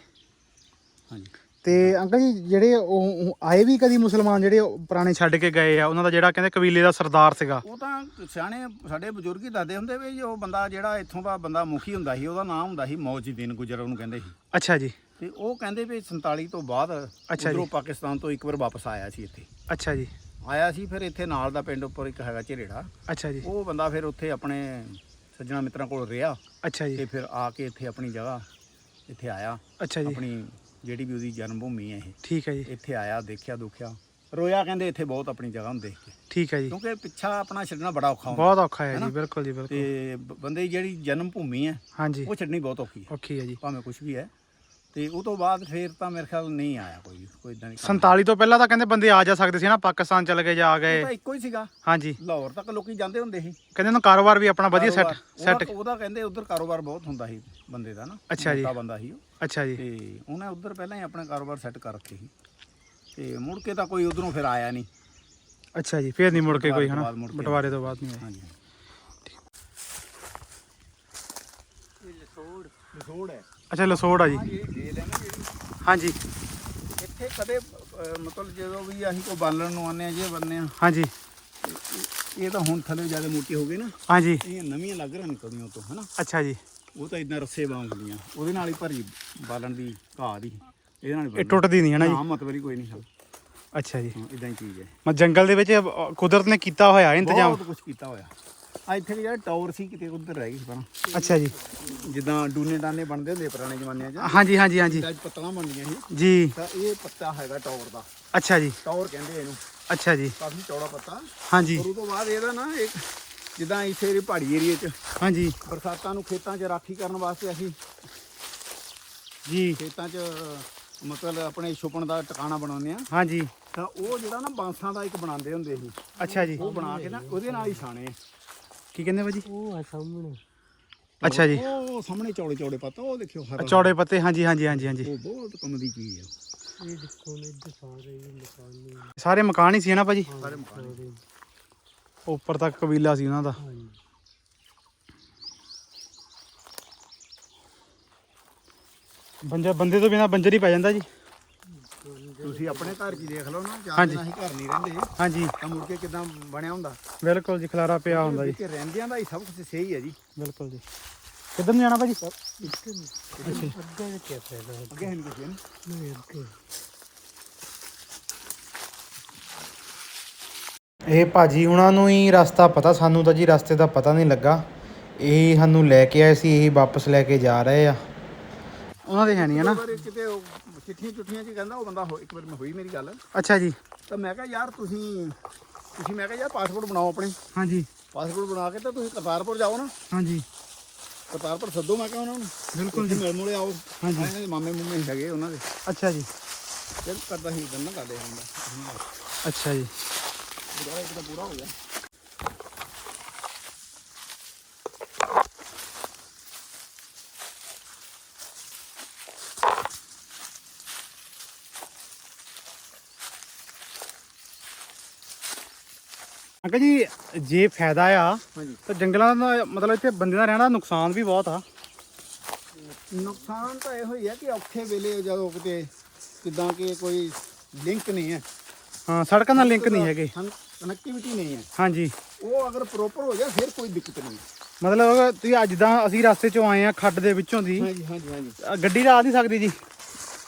ਹਾਂਜੀ। ਤੇ ਅੰਕਲ ਜੀ ਜਿਹੜੇ ਉਹ ਆਏ ਵੀ ਕਦੀ ਮੁਸਲਮਾਨ ਜਿਹੜੇ ਪੁਰਾਣੇ ਛੱਡ ਕੇ ਗਏ ਆ ਉਹਨਾਂ ਦਾ ਜਿਹੜਾ ਕਹਿੰਦੇ ਕਬੀਲੇ ਦਾ ਸਰਦਾਰ ਸੀਗਾ? ਉਹ ਤਾਂ ਸਿਆਣੇ ਸਾਡੇ ਬਜ਼ੁਰਗ ਹੀ ਦੱਸਦੇ ਹੁੰਦੇ ਵੀ ਉਹ ਬੰਦਾ ਜਿਹੜਾ ਇੱਥੋਂ ਦਾ ਬੰਦਾ ਮੁਖੀ ਹੁੰਦਾ ਸੀ ਉਹਦਾ ਨਾਮ ਹੁੰਦਾ ਸੀ ਮੌਜਦੀਨ ਗੁਜਰ ਉਹਨੂੰ ਕਹਿੰਦੇ ਸੀ। ਅੱਛਾ ਜੀ। ਤੇ ਉਹ ਕਹਿੰਦੇ ਵੀ 47 ਤੋਂ ਬਾਅਦ। ਉਧਰੋਂ ਪਾਕਿਸਤਾਨ ਤੋਂ ਇੱਕ ਵਾਰ ਵਾਪਸ ਆਇਆ ਸੀ ਇੱਥੇ। ਅੱਛਾ ਜੀ। ਆਇਆ ਸੀ ਫਿਰ ਇੱਥੇ ਨਾਲ ਦਾ ਪਿੰਡ ਉੱਪਰ ਇੱਕ ਹੈਗਾ ਝਰੇੜਾ। ਅੱਛਾ ਜੀ। ਉਹ ਬੰਦਾ ਫਿਰ ਉੱਥੇ ਆਪਣੇ ਸੱਜਣਾ ਮਿੱਤਰਾਂ ਕੋਲ ਰਿਹਾ। ਅੱਛਾ ਤੇ ਜੀ ਫਿਰ ਆ ਕੇ ਇੱਥੇ ਆਪਣੀ ਜਗ੍ਹਾ ਇੱਥੇ ਆਇਆ। ਅੱਛਾ ਜੀ। ਆਪਣੀ ਜਿਹੜੀ ਵੀ ਉਹਦੀ ਜਨਮ ਭੂਮੀ ਹੈ ਇਹ। ਠੀਕ ਹੈ ਜੀ। ਇੱਥੇ ਆਇਆ ਦੇਖਿਆ ਦੁਖਿਆ। ਰੋਇਆ ਕਹਿੰਦੇ ਇੱਥੇ ਬਹੁਤ ਆਪਣੀ ਜਗ੍ਹਾ ਨੂੰ ਦੇਖ ਕੇ। ਠੀਕ ਹੈ ਜੀ। ਕਿਉਂਕਿ ਪਿੱਛਾ ਆਪਣਾ ਛੱਡਣਾ ਬੜਾ ਔਖਾ ਹੁੰਦਾ। ਬਹੁਤ ਔਖਾ ਹੈ? ਜੀ ਬਿਲਕੁਲ ਜੀ ਬਿਲਕੁਲ। ਤੇ ਬ- ਬੰਦੇ ਦੀ ਜਿਹੜੀ ਜਨਮ ਭੂਮੀ ਹੈ ਹਾਂਜੀ। ਉਹ ਛੱਡਣੀ ਬਹੁਤ ਔਖੀ ਹੈ। ਔਖੀ ਹੈ ਜੀ। ਭਾਵੇਂ ਕੁਝ ਵੀ ਹੈ। ਤੇ ਉਹ ਤੋਂ ਬਾਅਦ ਫੇਰ ਤਾਂ ਮੇਰੇ ਖਿਆਲ ਨਹੀਂ ਆਇਆ ਕੋਈ ਕੋਈ ਇਦਾਂ ਦੀ ਕੰਮ। 47 ਤੋਂ ਪਹਿਲਾਂ ਤਾਂ ਕਹਿੰਦੇ ਬੰਦੇ ਆ ਜਾ ਸਕਦੇ ਸੀ ਨਾ ਪਾਕਿਸਤਾਨ ਚਲੇ ਗਏ ਜਾ ਉਹ ਗਏ। ਤਾਂ ਇੱਕੋ ਹੀ ਸੀਗਾ। ਹਾਂਜੀ। ਲਾਹੌਰ ਤੱਕ ਲੋਕੀ ਜਾਂਦੇ ਹੁੰਦੇ ਸੀ। ਕਹਿੰਦੇ ਉਹਨਾਂ ਕਾਰੋਬਾਰ ਵੀ ਆਪਣਾ ਵਧੀਆ ਸੈੱਟ ਕਾਰੋਬਾਰ- ਸੈੱਟ ਉਹਦਾ- ਉਹਦਾ ਕਹਿੰਦੇ ਉਧਰ ਕਾਰੋਬਾਰ ਬਹੁਤ ਹੁੰਦਾ ਸੀ ਬੰਦੇ ਦਾ ਨਾ। ਅੱਛਾ ਜੀ। ਮੋਟਾ ਬੰਦਾ ਸੀ ਉਹ। ਅੱਛਾ ਜੀ। ਤੇ ਉਹਨੇ ਉਧਰ ਪਹਿਲਾਂ ਹੀ ਆਪਣਾ ਕਾਰੋਬਾਰ ਸੈੱਟ ਕਰ ਰੱਖੇ ਸੀ। ਤੇ ਮੁੜ ਕੇ ਤਾਂ ਕੋਈ ਉਧਰੋਂ ਫਿਰ ਆਇਆ ਨਹੀਂ। ਅੱਛਾ ਜੀ ਫੇਰ ਨਹੀਂ ਮੁੜ ਕੇ ਕੋਈ ਹਨਾ? ਕੇ। ਬਟਵਾਰੇ ਤੋਂ ਬਾਅਦ ਨਹੀਂ ਆਏ ਹਾਂਜੀ ਇਹ ਲਸੋੜ। ਵਿਛੋੜ ਹੈ। ਅੱਛਾ ਲਸੋੜ ਆ ਜੀ। ਹਾਂਜੀ ਇੱਥੇ ਕਦੇ ਮਤਲਬ ਜਦੋਂ ਵੀ ਅਸੀਂ ਕੋਈ ਬਾਲਣ ਨੂੰ ਆਉਂਦੇ ਆ ਜੇ ਬੰਨੇ ਆ ਹਾਂਜੀ। ਇਹ ਤਾਂ ਹੁਣ ਥੱਲੇ ਜ਼ਿਆਦਾ ਮੋਟੀ ਹੋ ਗਈ ਨਾ। ਹਾਂਜੀ। ਇਹ ਨਵੀਆਂ ਲੱਗ ਰਹੀਆਂ ਨਿਕਲਦੀਆਂ ਉਹ ਤੋਂ ਹਨਾ? ਅੱਛਾ ਜੀ। ਉਹ ਤਾਂ ਇਦਾਂ ਰੱਸੇ ਵਾਂਗ ਹੁੰਦੀਆਂ। ਉਹਦੇ ਨਾਲ ਹੀ ਭਰੀ ਬਾਲਣ ਦੀ ਘਾਹ ਦੀ। ਇਹਦੇ ਨਾਲ ਇਹ। ਟੁੱਟਦੀ ਨਹੀਂ ਹੈ ਨਾ ਜੀ? ਹਾਂ ਮਤਲਬ ਹੀ ਕੋਈ ਨਹੀਂ ਹਾਂ ਅੱਛਾ ਜੀ। ਇਦਾਂ ਹੀ ਚੀਜ਼ ਹੈ। ਮੈਂ ਜੰਗਲ ਦੇ ਵਿੱਚ ਅ, ਕੁਦਰਤ ਨੇ ਕੀਤਾ ਹੋਇਆ ਇੰਤਜ਼ਾਮ। ਬਹੁਤ ਕੁਝ ਕੀਤਾ ਹੋਇਆ। ਆ ਇੱਥੇ ਜਿਹੜਾ ਟਾਵਰ ਸੀ ਕਿਤੇ ਉੱਧਰ ਰਹਿ ਗਈ ਸੀ ਪਹਿਲਾਂ। ਅੱਛਾ ਜੀ। ਜਿੱਦਾਂ ਡੂਨੇ ਡਾਨੇ ਬਣਦੇ ਹੁੰਦੇ ਪੁਰਾਣੇ ਜ਼ਮਾਨਿਆਂ 'ਚ। ਹਾਂਜੀ ਹਾਂਜੀ ਹਾਂਜੀ। ਅੱਜ ਪੱਤਲਾਂ ਬਣਦੀਆਂ ਸੀ। ਜੀ। ਤਾਂ ਇਹ ਪੱਤਾ ਹੈਗਾ ਟਾਵਰ ਦਾ। ਅੱਛਾ ਜੀ। ਟਾਵਰ ਕਹਿੰਦੇ ਇਹਨੂੰ। ਅੱਛਾ ਜੀ। ਕਾਫੀ ਚੌੜਾ ਪੱਤਾ। ਹਾਂਜੀ। ਔਰ ਉਹ ਤੋਂ ਬਾਅਦ ਇਹਦਾ ਨਾ ਇੱਕ ਜਿੱਦਾਂ ਇੱਥੇ ਇਹ ਪਹਾੜੀ ਏਰੀਏ 'ਚ ਹਾਂਜੀ। ਬਰਸਾਤਾਂ ਨੂੰ ਖੇਤਾਂ 'ਚ ਰਾਖੀ ਕਰਨ ਵਾਸਤੇ ਅਸੀਂ ਜੀ। ਖੇਤਾਂ 'ਚ ਮਤਲਬ ਆਪਣੇ ਛੁਪਣ ਦਾ ਟਿਕਾਣਾ ਬਣਾਉਂਦੇ ਆ ਹਾਂਜੀ। ਤਾਂ ਉਹ ਜਿਹੜਾ ਨਾ ਬਾਂਸਾਂ ਦਾ ਇੱਕ ਬਣਾਉਂਦੇ ਹੁੰਦੇ ਸੀ ਅੱਛਾ ਜੀ। ਉਹ ਬਣਾ ਕੇ ਨਾ ਉਹਦੇ ਨਾਲ ਹੀ ਛਾਣੇ ਕੀ ਕਹਿੰਦੇ ਭਾਜੀ? ਉਹ ਆ ਸਾਹਮਣੇ। ਅੱਛਾ ਜੀ। ਉਹ ਸਾਹਮਣੇ ਚੌੜੇ ਚੌੜੇ ਪੱਤਾ ਉਹ ਦੇਖਿਓ ਹਰਾ। ਚੌੜੇ ਪੱਤੇ ਹਾਂਜੀ ਹਾਂਜੀ ਹਾਂਜੀ ਹਾਂਜੀ। ਉਹ ਬਹੁਤ ਕੰਮ ਦੀ ਚੀਜ਼ ਆ। ਇਹ ਦੇਖੋ ਨੇ ਸਾਰੇ ਮਕਾਨ ਨੇ। ਸਾਰੇ ਮਕਾਨ ਹੀ ਸੀ ਨਾ ਭਾਜੀ? ਸਾਰੇ ਮਕਾਨ ਉੱਪਰ ਤੱਕ ਕਬੀਲਾ ਸੀ ਉਹਨਾਂ ਦਾ। ਬੰਜਾ ਬੰਦੇ ਤੋਂ ਬਿਨਾ ਬੰਜਰ ਹੀ ਪੈ ਜਾਂਦਾ ਜੀ। ਤੁਸੀਂ ਆਪਣੇ ਘਰ 'ਚ ਹੀ ਦੇਖ ਲਓ ਨਾ ਚਾਰ ਹਾਂਜੀ। ਅਸੀਂ ਘਰ ਨਹੀਂ ਰਹਿੰਦੇ। ਹਾਂਜੀ। ਤਾਂ ਮੁੜ ਕੇ ਕਿਦਾਂ ਬਣਿਆ ਹੁੰਦਾ? ਬਿਲਕੁਲ ਜੀ ਖਲਾਰਾ ਪਿਆ ਹੁੰਦਾ ਜੀ। ਕਿ ਰਹਿੰਦਿਆਂ ਦਾ ਹੀ ਸਭ ਕੁਝ ਸਹੀ ਹੈ ਜੀ। ਬਿਲਕੁਲ ਜੀ। ਕਿੱਧਰ ਨੂੰ ਜਾਣਾ ਭਾਜੀ? ਕੀ ਅੱਗੇ ਹਨ ਕਿਸੇ ਨੇ। ਨਹੀਂ ਅੱਗੇ। ਇਹ ਭਾਜੀ ਹੁਣਾਂ ਨੂੰ ਹੀ ਰਸਤਾ ਪਤਾ ਸਾਨੂੰ ਤਾਂ ਜੀ ਰਸਤੇ ਦਾ ਪਤਾ ਨਹੀਂ ਲੱਗਾ। ਇਹ ਸਾਨੂੰ ਲੈ ਕੇ ਆਏ ਸੀ ਇਹ ਵਾਪਸ ਲੈ ਕੇ ਜਾ ਰਹੇ ਆ। ਉਹਨਾਂ ਦੇ ਹੈ ਨਹੀਂ ਹੈ ਨਾ? ਇੱਕ ਵਾਰ ਕਿਤੇ ਉਹ ਚਿੱਠੀਆਂ ਚੁੱਠੀਆਂ 'ਚ ਕਹਿੰਦਾ ਉਹ ਬੰਦਾ ਹੋ- ਇੱਕ ਵਾਰ ਮੈਂ ਹੋਈ ਮੇਰੀ ਗੱਲ। ਅੱਛਾ ਜੀ। ਤਾਂ ਮੈਂ ਕਿਹਾ ਯਾਰ ਤੁਸੀਂ ਤੁਸੀਂ ਮੈਂ ਕਿਹਾ ਯਾਰ ਪਾਸਪੋਰਟ ਬਣਾਓ ਆਪਣੇ। ਹਾਂਜੀ। ਪਾਸਪੋਰਟ ਬਣਾ ਕੇ ਤਾਂ ਤੁਸੀਂ ਕਰਤਾਰਪੁਰ ਜਾਓ ਨਾ। ਹਾਂਜੀ। ਕਰਤਾਰਪੁਰ ਸੱਦੋ ਮੈਂ ਕਿਹਾ ਉਹਨਾਂ ਨੂੰ। ਬਿਲਕੁਲ ਉੱਥੇ ਮਿਲ ਮੁਲੇ ਆਓ। ਹਾਂਜੀ। ਇਹਨਾਂ ਦੇ ਮਾਮੇ ਮੂਮੇ ਹੈਗੇ ਉਹਨਾਂ ਦੇ। ਅੱਛਾ ਜੀ। ਚੱਲ ਕਰਦਾ ਇਦਾਂ ਨਾ ਕਰਦੇ ਹੁੰਦਾ ਅੱਛਾ ਜੀ। ਗਿਆ ਅੰਕਲ ਜੀ ਜੇ ਫਾਇਦਾ ਆ ਹਾਂਜੀ। ਤਾਂ ਜੰਗਲਾਂ ਦਾ ਮਤਲਬ ਇੱਥੇ ਬੰਦੇ ਦਾ ਰਹਿਣਾ ਨੁਕਸਾਨ ਵੀ ਬਹੁਤ ਆ। ਨੁਕਸਾਨ ਤਾਂ ਇਹੋ ਹੀ ਹੈ ਕਿ ਔਖੇ ਵੇਲੇ ਜਦੋਂ ਕਿਤੇ ਜਿੱਦਾਂ ਕਿ ਕੋਈ ਲਿੰਕ ਨਹੀਂ ਹੈ। ਹਾਂ ਸੜਕਾਂ ਨਾਲ ਲਿੰਕ ਨਹੀਂ ਹੈਗੇ। ਕਨੈਕਟੀਵਿਟੀ ਨਹੀਂ ਹੈ। ਹਾਂਜੀ। ਉਹ ਅਗਰ ਪ੍ਰੋਪਰ ਹੋ ਜਾਏ ਫਿਰ ਕੋਈ ਦਿੱਕਤ ਨਹੀਂ। ਮਤਲਬ ਤੁਸੀਂ ਅੱਜ ਜਿੱਦਾਂ ਅਸੀਂ ਰਸਤੇ 'ਚੋਂ ਆਏ ਆ ਖੱਡ ਦੇ ਵਿੱਚੋਂ ਦੀ। ਹਾਂਜੀ ਹਾਂਜੀ ਹਾਂਜੀ। ਅ, ਗੱਡੀ ਤਾਂ ਆ ਨਹੀਂ ਸਕਦੀ ਜੀ।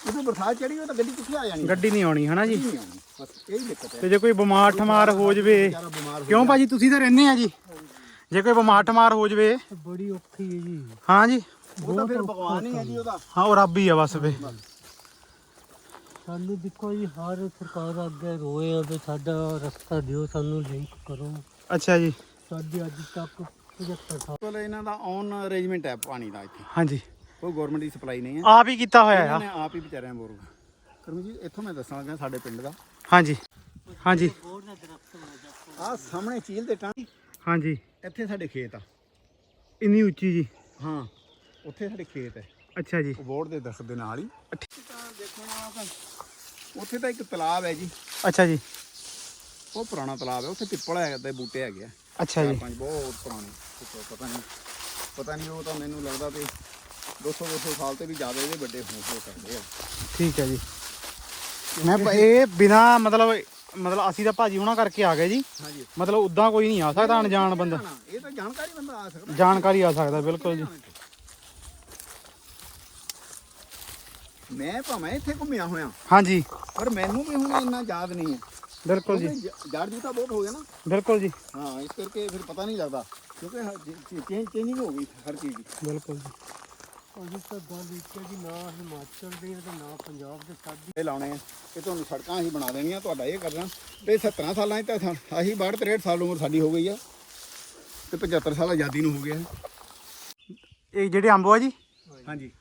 ਜਦੋਂ ਬਰਸਾਤ ਚੜੀ ਹੋ ਤਾਂ ਗੱਡੀ ਕਿੱਥੇ ਆ ਜਾਣੀ? ਗੱਡੀ ਨਹੀਂ ਆਉਣੀ ਹਨਾ ਜੀ? ਨਹੀਂ ਆਉਣੀ ਬਸ ਇਹ ਹੀ ਦਿੱਕਤ ਹੈ। ਤੇ ਜੇ ਕੋਈ ਬਿਮਾਰ ਠਮਾਰ ਹੋ ਜਵੇ ਵਿਚਾਰਾ ਬਿਮਾਰ ਹੋ ਕਿਉਂ ਭਾਜੀ ਤੁਸੀਂ ਤਾਂ ਰਹਿੰਦੇ ਆ ਜੀ? ਜੇ ਕੋਈ ਬਿਮਾਰ ਠਮਾਰ ਹੋ ਜਵੇ। ਬੜੀ ਔਖੀ ਹੈ ਜੀ। ਹਾਂ ਜੀ। ਉਹ ਤਾਂ ਫਿਰ ਭਗਵਾਨ ਹੀ ਹੈ ਜੀ ਉਹਦਾ। ਹਾਂ ਉਹ ਰੱਬ ਹੀ ਆ ਬਸ ਵੇ ਸਾਨੂੰ ਦੇਖੋ ਜੀ ਹਰ ਸਰਕਾਰ ਅੱਗੇ ਰੋਏ ਆ ਵੀ ਸਾਡਾ ਰਸਤਾ ਦਿਓ ਸਾਨੂੰ ਲਿੰਕ ਕਰੋ। ਅੱਛਾ ਜੀ। ਸਾਡੀ ਅੱਜ ਤੱਕ 75 ਸਾਲ ਕੋਲ ਇਹਨਾਂ ਦਾ ਔਨ ਅਰੇਂਜਮੈਂਟ ਹੈ ਪਾਣੀ ਦਾ ਇੱਥੇ। ਹਾਂਜੀ। ਕੋਈ ਗਵਰਨਮੈਂਟ ਦੀ ਸਪਲਾਈ ਨਹੀਂ ਹੈ। ਆਪ ਹੀ ਕੀਤਾ ਹੋਇਆ ਇਹਨਾਂ ਆ ਨੇ ਆਪ ਹੀ ਵਿਚਾਰਿਆਂ ਬੋਰ ਕਰਮ ਜੀ ਇੱਥੋਂ ਮੈਂ ਦੱਸਣ ਲੱਗਾ ਸਾਡੇ ਪਿੰਡ ਦਾ। ਹਾਂਜੀ। ਹਾਂਜੀ। ਹੋਰ ਦਰਖਤ ਆਹ ਸਾਹਮਣੇ ਚੀਲ ਦੇ ਟਾਂ ਹਾਂਜੀ। ਇੱਥੇ ਸਾਡੇ ਖੇਤ ਆ। ਇੰਨੀ ਉੱਚੀ ਜੀ। ਹਾਂ ਉੱਥੇ ਸਾਡੇ ਖੇਤ ਹੈ। ਅੱਛਾ ਜੀ। ਉਹ ਬੋਰਡ ਦੇ ਦਰਖਤ ਦੇ ਨਾਲ ਹੀ। ਤਾਂ ਦੇਖੋ ਨਾ ਉੱਥੇ ਤਾਂ ਇੱਕ ਤਲਾਬ ਹੈ ਜੀ। ਅੱਛਾ ਜੀ। ਉਹ ਪੁਰਾਣਾ ਤਲਾਬ ਹੈ ਉੱਥੇ ਪਿੱਪਲ ਹੈਗਾ ਤੇ ਬੂਟੇ ਹੈਗੇ ਆ। ਅੱਛਾ ਜੀ। ਪੰਜ ਬਹੁਤ ਪੁਰਾਣੇ ਪਤਾ ਨਹੀਂ ਪਤਾ ਨਹੀਂ ਉਹ ਤਾਂ ਮੈਨੂੰ ਲੱਗਦਾ ਤੇ 200 200 ਸਾਲ ਤੇ ਵੀ ਜ਼ਿਆਦਾ ਇਹਦੇ ਵੱਡੇ ਹੋ ਹੋ ਸਕਦੇ ਆ। ਠੀਕ ਹੈ ਜੀ। ਮੈਂ ਪ- ਇਹ ਬਿਨਾ ਮਤਲਬ ਮਤਲਬ ਅਸੀਂ ਤਾਂ ਭਾਜੀ ਹੁਣਾਂ ਕਰਕੇ ਆ ਗਏ ਜੀ। ਹਾਂਜੀ। ਮਤਲਬ ਉਦਾਂ ਕੋਈ ਨਹੀਂ ਆ ਸਕਦਾ ਅਣਜਾਣ ਬੰਦਾ। ਨਾ, ਇਹ ਤਾਂ ਜਾਣਕਾਰੀ ਬੰਦਾ ਆ ਸਕਦਾ। ਜਾਣਕਾਰੀ ਆ ਸਕਦਾ ਬਿਲਕੁਲ ਜੀ। ਮੈਂ ਭਾਵੇਂ ਇੱਥੇ ਘੁੰਮਿਆ ਹੋਇਆ ਹਾਂਜੀ। ਪਰ ਮੈਨੂੰ ਵੀ ਹੁਣ ਇੰਨਾ ਯਾਦ ਨਹੀਂ ਹੈ। ਬਿਲਕੁਲ ਜੀ। ਜੜ ਜੂਤਾ ਬਹੁਤ ਹੋ ਗਿਆ ਨਾ। ਬਿਲਕੁਲ ਜੀ। ਹਾਂ ਇਸ ਕਰਕੇ ਫਿਰ ਪਤਾ ਨਹੀਂ ਲੱਗਦਾ ਕਿਉਂਕਿ ਚੇਂਜ ਚੇਂਜਿੰਗ ਹੋ ਗਈ ਹਰ ਚੀਜ਼ ਦੀ। ਬਿਲਕੁਲ ਜੀ। ਅਜੇ ਤਾਂ ਗੱਲ ਇੱਥੇ ਦੀ ਨਾ ਹਿਮਾਚਲ ਦੇ ਤੇ ਨਾ ਪੰਜਾਬ ਦੇ ਸਾਡੀ ਇਹ ਲਾਉਣੇ ਆ ਇਹ ਤੁਹਾਨੂੰ ਸੜਕਾਂ ਅਸੀਂ ਬਣਾ ਦੇਣੀਆਂ ਤੁਹਾਡਾ ਇਹ ਕਰਨਾ। ਤੇ 17 ਸਾਲਾਂ ਤਾਂ ਅਸੀਂ 62 63 ਸਾਲ ਉਮਰ ਸਾਡੀ ਹੋ ਗਈ ਆ ਤੇ 75 ਸਾਲ ਆਜ਼ਾਦੀ ਨੂੰ ਹੋ ਗਿਆ। ਇਹ ਜਿਹੜੇ ਅੰਬ ਆ ਜੀ? ਹਾਂਜੀ।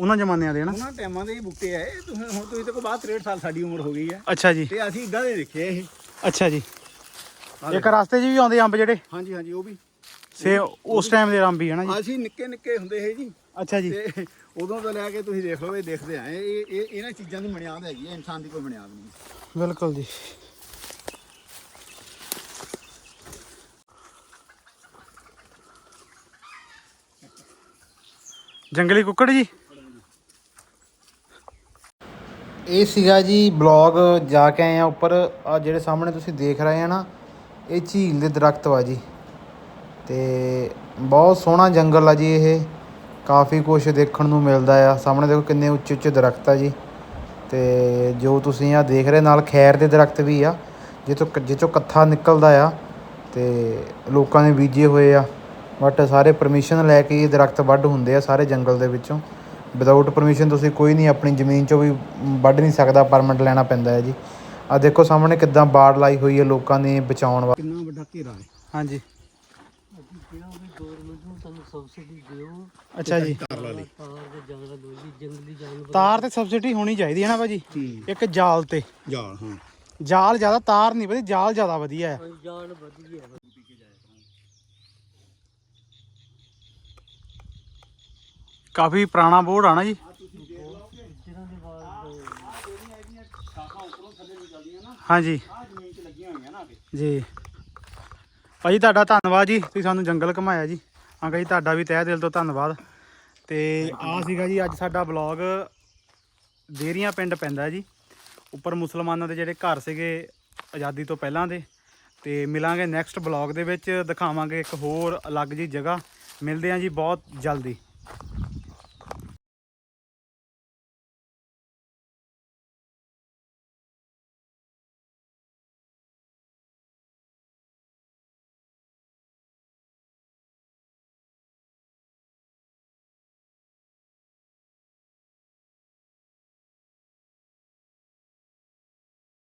ਉਹਨਾਂ ਜ਼ਮਾਨਿਆਂ ਦੇ ਨਾ ਉਹਨਾਂ ਟਾਈਮਾਂ ਦੇ ਇਹ ਬੂਟੇ ਆ ਇਹ। ਤੁਸੀਂ ਹੁਣ ਤੁਸੀਂ ਤੇ ਕੋ ਬਾਅਦ 63 ਸਾਲ ਸਾਡੀ ਉਮਰ ਹੋ ਗਈ ਆ। ਅੱਛਾ ਜੀ। ਤੇ ਅਸੀਂ ਇਦਾਂ ਦੇ ਦੇਖੇ ਇਹ। ਅੱਛਾ ਜੀ। ਆਹ ਇੱਕ ਰਸਤੇ 'ਚ ਵੀ ਆਉਂਦੇ ਅੰਬ ਜਿਹੜੇ? ਹਾਂਜੀ ਹਾਂਜੀ ਉਹ ਵੀ। ਸੇ ਉਸ ਟਾਈਮ ਦੇ ਅੰਬ ਹੀ ਹੈ ਨਾ ਜੀ। ਅਸੀਂ ਨਿੱਕੇ ਨਿੱਕੇ ਹੁੰਦੇ ਸੀ ਜੀ। ਅੱਛਾ ਜੀ। ਤੇ ਉਦੋਂ ਤੋਂ ਲੈ ਕੇ ਤੁਸੀਂ ਦੇਖ ਲਓ ਇਹ ਦੇਖਦੇ ਆ। ਇਹ ਇਹ ਇਹਨਾਂ ਚੀਜ਼ਾਂ ਦੀ ਬੁਨਿਆਦ ਹੈਗੀ ਹੈ ਇਨਸਾਨ ਦੀ ਕੋਈ ਬੁਨਿਆਦ ਨਹੀਂ। ਬਿਲਕੁਲ ਜੀ। ਜੰਗਲੀ ਕੁੱਕੜ ਜੀ? ਇਹ ਸੀਗਾ ਜੀ ਬਲੌਗ ਜਾ ਕੇ ਆਏ ਆ ਉੱਪਰ। ਆ ਜਿਹੜੇ ਸਾਹਮਣੇ ਤੁਸੀਂ ਦੇਖ ਰਹੇ ਆ ਨਾ, ਇਹ ਝੀਲ ਦੇ ਦਰਖਤ ਵਾ ਜੀ। ਤੇ ਬਹੁਤ ਸੋਹਣਾ ਜੰਗਲ ਆ ਜੀ ਇਹ। ਕਾਫੀ ਕੁਝ ਦੇਖਣ ਨੂੰ ਮਿਲਦਾ ਆ। ਸਾਹਮਣੇ ਦੇਖੋ ਕਿੰਨੇ ਉੱਚੇ ਉੱਚੇ ਦਰਖਤ ਆ ਜੀ। ਤੇ ਜੋ ਤੁਸੀਂ ਆ ਦੇਖ ਰਹੇ ਨਾਲ ਖੈਰ ਦੇ ਦਰਖਤ ਵੀ ਆ, ਜਿੱਥੋਂ ਜਿੱਥੋਂ ਕੱਥਾ ਨਿਕਲਦਾ ਆ ਤੇ ਲੋਕਾਂ ਨੇ ਬੀਜੇ ਹੋਏ ਆ। ਬਟ ਸਾਰੇ ਪਰਮਿਸ਼ਨ ਲੈ ਕੇ ਇਹ ਦਰਖਤ ਵੱਢ ਹੁੰਦੇ ਆ ਸਾਰੇ ਜੰਗਲ ਦੇ ਵਿੱਚੋਂ। ਵਿਦਆਊਟ ਪਰਮਿਸ਼ਨ ਤੁਸੀਂ ਕੋਈ ਨਹੀਂ ਆਪਣੀ ਜ਼ਮੀਨ 'ਚੋਂ ਵੀ ਵੱਢ ਨਹੀਂ ਸਕਦਾ ਪਰਮਿਟ ਲੈਣਾ ਪੈਂਦਾ ਹੈ ਜੀ। ਆ ਦੇਖੋ ਸਾਹਮਣੇ ਕਿੱਦਾਂ ਬਾੜ ਲਾਈ ਹੋਈ ਹੈ ਲੋਕਾਂ ਨੇ ਬਚਾਉਣ ਵਾਸਤੇ। ਕਿੰਨਾ ਵੱਡਾ ਘੇਰਾ ਹੈ? ਹਾਂਜੀ। ਅੱਛਾ ਜੀ। ਤਾਰ ਤੇ ਸਬਸਿਡੀ ਹੋਣੀ ਚਾਹੀਦੀ ਹੈ ਨਾ ਭਾਜੀ? ਇੱਕ ਜਾਲ ਤੇ। ਜਾਲ ਹਾਂ। ਜਾਲ ਜ਼ਿਆਦਾ ਤਾਰ ਨਹੀਂ ਵਧੀਆ ਜਾਲ ਜ਼ਿਆਦਾ ਵਧੀਆ ਹੈ। ਜਾਨ ਵਧੀਆ ਕਾਫੀ ਪੁਰਾਣਾ ਬੋਰਡ ਆ ਨਾ ਜੀ। ਹਾਂਜੀ। ਆ ਜ਼ਮੀਨ ਜੀ। ਭਾਜੀ, ਤੁਹਾਡਾ ਧੰਨਵਾਦ ਜੀ। ਤੁਸੀਂ ਸਾਨੂੰ ਜੰਗਲ ਘੁਮਾਇਆ ਜੀ। ਅੰਕਲ ਜੀ, ਤੁਹਾਡਾ ਵੀ ਤਹਿ ਦਿਲ ਤੋਂ ਧੰਨਵਾਦ। ਤੇ ਆ ਸੀਗਾ ਜੀ, ਅੱਜ ਸਾਡਾ ਬਲੌਗ ਦੇਰੀਆਂ ਪਿੰਡ ਪੈਂਦਾ ਜੀ। ਉੱਪਰ ਮੁਸਲਮਾਨਾਂ ਦੇ ਜਿਹੜੇ ਘਰ ਸੀਗੇ ਆਜ਼ਾਦੀ ਤੋਂ ਪਹਿਲਾਂ ਦੇ। ਤੇ ਮਿਲਾਂਗੇ ਨੈਕਸਟ ਬਲੌਗ ਦੇ ਵਿੱਚ, ਦਿਖਾਵਾਂਗੇ ਇੱਕ ਹੋਰ ਅਲੱਗ ਜੀ ਜਗ੍ਹਾ। ਮਿਲਦੇ ਹਾਂ ਜੀ ਬਹੁਤ ਜਲਦੀ।